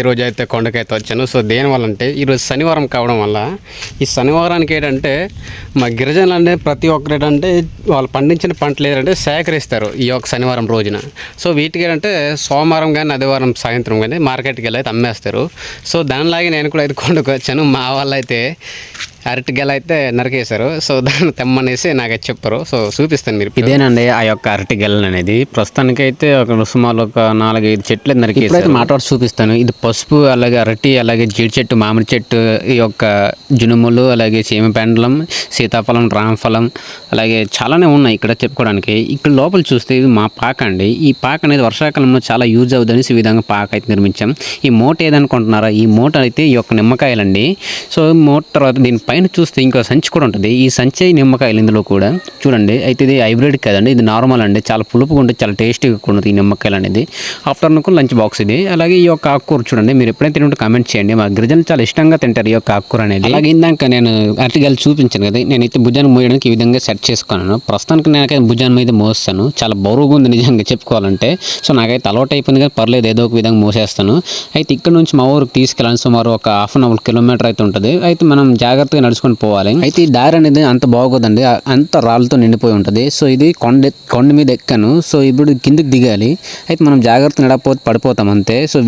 ఈరోజు అయితే కొండకైతే వచ్చాను. సో దేనివల్ల అంటే ఈరోజు శనివారం కావడం వల్ల ఈ శనివారానికి ఏంటంటే మా గిరిజనులు అంటే ప్రతి ఒక్కరు ఏంటంటే వాళ్ళు పండించిన పంటలు ఏంటంటే సేకరిస్తారు ఈ యొక్క శనివారం రోజున. సో వీటికి ఏంటంటే సోమవారం కానీ ఆదివారం సాయంత్రం కానీ మార్కెట్కి వెళ్ళి అయితే అమ్మేస్తారు. సో దానిలాగే నేను కూడా అయితే కొండకు వచ్చాను. మా వాళ్ళు అయితే అరటి గెల అయితే నరికేశారు. సో దాన్ని తెమ్మనేసి నాకైతే చెప్పారు. సో చూపిస్తాను మీరు. ఇదేనండి ఆ యొక్క అరటి గెలలు అనేది. ప్రస్తుతానికి అయితే ఒక సుమారు ఒక నాలుగైదు చెట్లు నరికి ఇప్పుడైతే మాట్లాడి చూపిస్తాను. ఇది పసుపు అలాగే అరటి అలాగే జీడి చెట్టు మామిడి చెట్టు ఈ యొక్క జునుములు అలాగే సీమ పెండలం సీతాఫలం రామఫలం అలాగే చాలానే ఉన్నాయి ఇక్కడ చెప్పుకోవడానికి. ఇక్కడ లోపల చూస్తే ఇది మా పాక అండి. ఈ పాక అనేది వర్షాకాలంలో చాలా యూజ్ అవుతుంది ఈ విధంగా పాక అయితే నిర్మించాం. ఈ మూట ఏదనుకుంటున్నారా? ఈ మూట అయితే ఈ యొక్క నిమ్మకాయలండి. సో మూట తర్వాత దీని పైన చూస్తే ఇంకో సంచి కూడా ఉంటుంది. ఈ సంచి నిమ్మకాయలు ఇందులో కూడా. చూడండి అయితే ఇది హైబ్రిడ్ కదండి. ఇది నార్మల్ అండి. చాలా పులుపుగా ఉంటుంది చాలా టేస్టీగా ఉంటుంది ఈ నిమ్మకాయలు అనేది. ఆఫ్టర్నూన్ లంచ్ బాక్స్ ఇది. అలాగే ఈ యొక్క ఆకుకూర చూడండి మీరు ఎప్పుడైతే తింటే కామెంట్ చేయండి. మా గిరిజనులు చాలా ఇష్టంగా తింటారు ఈ యొక్క ఆకుకూర అనేది. అలాగే ఇందాక నేను అరటిగాయలు చూపించాను కదా నేనైతే భుజాన్ని మోయడానికి ఈ విధంగా సెట్ చేసుకున్నాను. ప్రస్తుతానికి నేనైతే భుజాన్ని మీద మోస్తాను. చాలా బరువుగా ఉంది నిజంగా చెప్పుకోవాలంటే. సో నాకైతే అలవాటు అయిపోయింది కానీ పర్లేదు ఏదో ఒక విధంగా మోసేస్తాను. అయితే ఇక్కడ నుంచి మా ఊరికి తీసుకెళ్ళాలి సుమారు ఒక హాఫ్ అన్ అవర్ కిలోమీటర్ అయితే ఉంటుంది. అయితే మనం జాగ్రత్తగా నడుచుకొని పోవాలి. అయితే ఈ దారి అనేది అంత బాగోదండి. అంత రాళ్ళతో నిండిపోయి ఉంటుంది. సో ఇది కొండ కొండ మీద ఎక్కాను. సో ఇప్పుడు కిందకి దిగాలి. అయితే మనం జాగ్రత్తగా నడకపోతే పడిపోతాం అంతే. సో